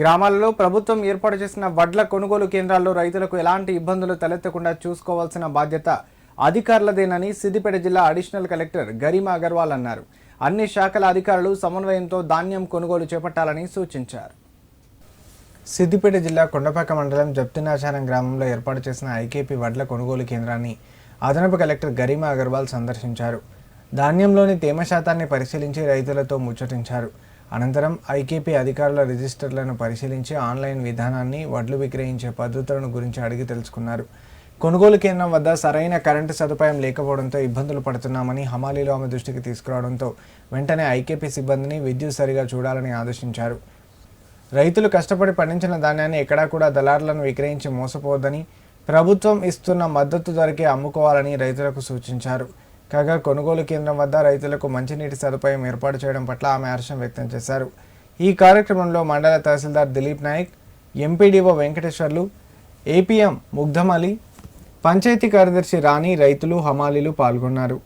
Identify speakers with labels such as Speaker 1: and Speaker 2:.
Speaker 1: గ్రామాలలో ప్రభుత్వం ఏర్పాటు చేసిన వడ్ల కొనుగోలు కేంద్రాల్లో రైతులకు ఎలాంటి ఇబ్బందులు తలెత్తకుండా చూసుకోవాల్సిన బాధ్యత అధికారులదేనని సిద్దిపేట జిల్లా అడిషనల్ కలెక్టర్ గరిమా అగర్వాల్ అన్నారు. అన్ని శాఖల అధికారులు సమన్వయంతో ధాన్యం కొనుగోలు చేపట్టాలని సూచించారు. సిద్దిపేట జిల్లా కొండపాక మండలం జప్తినాచారం గ్రామంలో ఏర్పాటు చేసిన ఐకేపీ వడ్ల కొనుగోలు కేంద్రాన్ని అదనపు కలెక్టర్ గరిమా అగర్వాల్ సందర్శించారు. ధాన్యంలోని తేమ శాతాన్ని పరిశీలించి రైతులతో ముచ్చటించారు. అనంతరం ఐకేపీ అధికారుల రిజిస్టర్లను పరిశీలించి ఆన్లైన్ విధానాన్ని వడ్లు విక్రయించే పద్ధతులను గురించి అడిగి తెలుసుకున్నారు. కొనుగోలు కేంద్రం వద్ద సరైన కరెంటు సదుపాయం లేకపోవడంతో ఇబ్బందులు పడుతున్నామని హమాలీలో ఆమె దృష్టికి తీసుకురావడంతో వెంటనే ఐకేపీ సిబ్బందిని విద్యుత్ సరిగా చూడాలని ఆదేశించారు. రైతులు కష్టపడి పండించిన ధాన్యాన్ని ఎక్కడా కూడా దళారులను విక్రయించి మోసపోవద్దని ప్రభుత్వం ఇస్తున్న మద్దతు ధరకే అమ్ముకోవాలని రైతులకు సూచించారు. కాగా కొనుగోలు కేంద్రం వద్ద రైతులకు మంచినీటి సదుపాయం ఏర్పాటు చేయడం పట్ల ఆమె హర్షం వ్యక్తం చేశారు. ఈ కార్యక్రమంలో మండల తహసీల్దార్ దిలీప్ నాయక్ ఎంపీడీఓ వెంకటేశ్వర్లు ఏపీఎం ముగ్ధమలి పంచాయతీ కార్యదర్శి రాణి రైతులు హమాలీలు పాల్గొన్నారు.